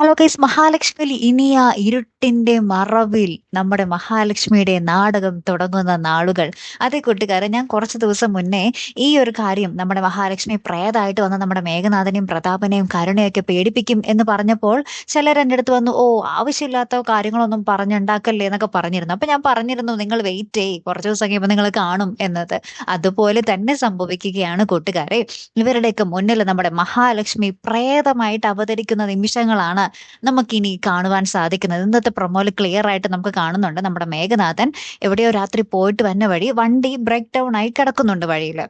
Hello case Mahalakshmi Iniya ഇരുട്ടിന്റെ മറവിൽ നമ്മുടെ മഹാലക്ഷ്മിയുടെ നാടകം തുടങ്ങുന്ന നാളുകൾ. അതേ കൂട്ടുകാരെ ഞാൻ കുറച്ച് ദിവസം മുന്നേ ഈ ഒരു കാര്യം നമ്മുടെ മഹാലക്ഷ്മി പ്രേതായിട്ട് വന്ന് നമ്മുടെ മേഘനാഥനെയും പ്രതാപനെയും കരുണയൊക്കെ പേടിപ്പിക്കും എന്ന് പറഞ്ഞപ്പോൾ ചിലർ എന്റെ അടുത്ത് വന്നു ഓ ആവശ്യമില്ലാത്ത കാര്യങ്ങളൊന്നും പറഞ്ഞുണ്ടാക്കല്ലേ എന്നൊക്കെ പറഞ്ഞിരുന്നു. അപ്പൊ ഞാൻ പറഞ്ഞിരുന്നു നിങ്ങൾ വെയിറ്റ് ചെയ് കുറച്ച് ദിവസം കഴിയുമ്പോൾ നിങ്ങൾ കാണും എന്നത്. അതുപോലെ തന്നെ സംഭവിക്കുകയാണ് കൂട്ടുകാരെ. ഇവരുടെയൊക്കെ മുന്നിൽ നമ്മുടെ മഹാലക്ഷ്മി പ്രേതമായിട്ട് അവതരിക്കുന്ന നിമിഷങ്ങളാണ് നമുക്കിനി കാണുവാൻ സാധിക്കുന്നത്. ഇന്നത്തെ പ്രൊമോയിൽ ക്ലിയർ ആയിട്ട് നമുക്ക് കാണുന്നുണ്ട് നമ്മുടെ മേഘനാഥൻ. എവിടെയോ രാത്രി പോയിട്ട് വന്ന വഴി വണ്ടി ബ്രേക്ക് ഡൗൺ ആയി കിടക്കുന്നുണ്ട് വഴിയിൽ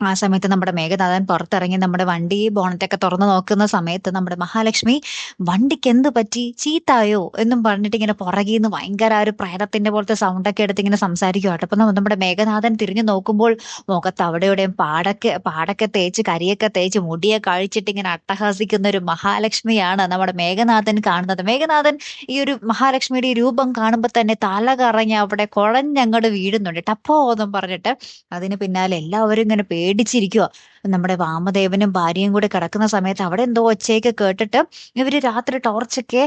ആ സമയത്ത് നമ്മുടെ മേഘനാഥൻ പുറത്തിറങ്ങി നമ്മുടെ വണ്ടി ബോണറ്റൊക്കെ തുറന്നു നോക്കുന്ന സമയത്ത് നമ്മുടെ മഹാലക്ഷ്മി വണ്ടിക്ക് എന്ത് പറ്റി? ചീത്തായോ? എന്നും പറഞ്ഞിട്ട് ഇങ്ങനെ പുറകിൽ നിന്ന് ഭയങ്കര ഒരു പ്രേതത്തിന്റെ പോലത്തെ സൗണ്ടൊക്കെ എടുത്ത് ഇങ്ങനെ സംസാരിക്കുവാട്ടോ അപ്പൊ നമ്മുടെ മേഘനാഥൻ തിരിഞ്ഞു നോക്കുമ്പോൾ മുഖത്ത് അവിടെ പാടൊക്കെ പാടൊക്കെ തേച്ച് കരിയൊക്കെ തേച്ച് മുടിയൊക്കെ അഴിച്ചിട്ട് ഇങ്ങനെ അട്ടഹാസിക്കുന്ന ഒരു മഹാലക്ഷ്മിയാണ് നമ്മുടെ മേഘനാഥൻ കാണുന്നത്. മേഘനാഥൻ ഈ ഒരു മഹാലക്ഷ്മിയുടെ രൂപം കാണുമ്പോൾ തന്നെ തല കറങ്ങി അവിടെ കുഴഞ്ഞങ്ങോട്ട് വീഴുന്നുണ്ട്. ടപ്പോ എന്നും പറഞ്ഞിട്ട് അതിന് പിന്നാലെ എല്ലാവരും ഇങ്ങനെ പേടിച്ചിരിക്കുക നമ്മുടെ വാമദേവനും ഭാര്യയും കൂടെ കിടക്കുന്ന സമയത്ത് അവിടെ എന്തോ ഒച്ചയൊക്കെ കേട്ടിട്ട് ഇവർ രാത്രി ടോർച്ചൊക്കെ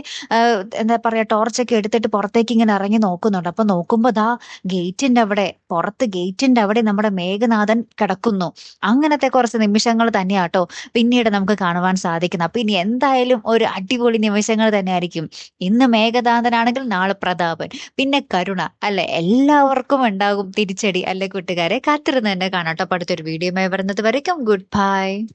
എന്താ പറയാ ടോർച്ചൊക്കെ എടുത്തിട്ട് പുറത്തേക്ക് ഇങ്ങനെ ഇറങ്ങി നോക്കുന്നുണ്ട്. അപ്പൊ നോക്കുമ്പോ ദാ ഗേറ്റിന്റെ അവിടെ പുറത്ത് ഗേറ്റിന്റെ അവിടെ നമ്മുടെ മേഘനാഥൻ കിടക്കുന്നു. അങ്ങനത്തെ കുറച്ച് നിമിഷങ്ങൾ തന്നെയാട്ടോ പിന്നീട് നമുക്ക് കാണുവാൻ സാധിക്കുന്നത്. അപ്പൊ ഇനി എന്തായാലും ഒരു അടിപൊളി നിമിഷങ്ങൾ തന്നെയായിരിക്കും. ഇന്ന് മേഘനാഥനാണെങ്കിൽ നാളെ പ്രതാപൻ പിന്നെ കരുണ അല്ലെ? എല്ലാവർക്കും ഉണ്ടാകും തിരിച്ചടി. അല്ലെ കൂട്ടുകാരെ? കാത്തിരുന്ന് തന്നെ കാണാട്ടോ. അടുത്തൊരു വീഡിയോ വരുന്നത് വരയ്ക്കും. good pie.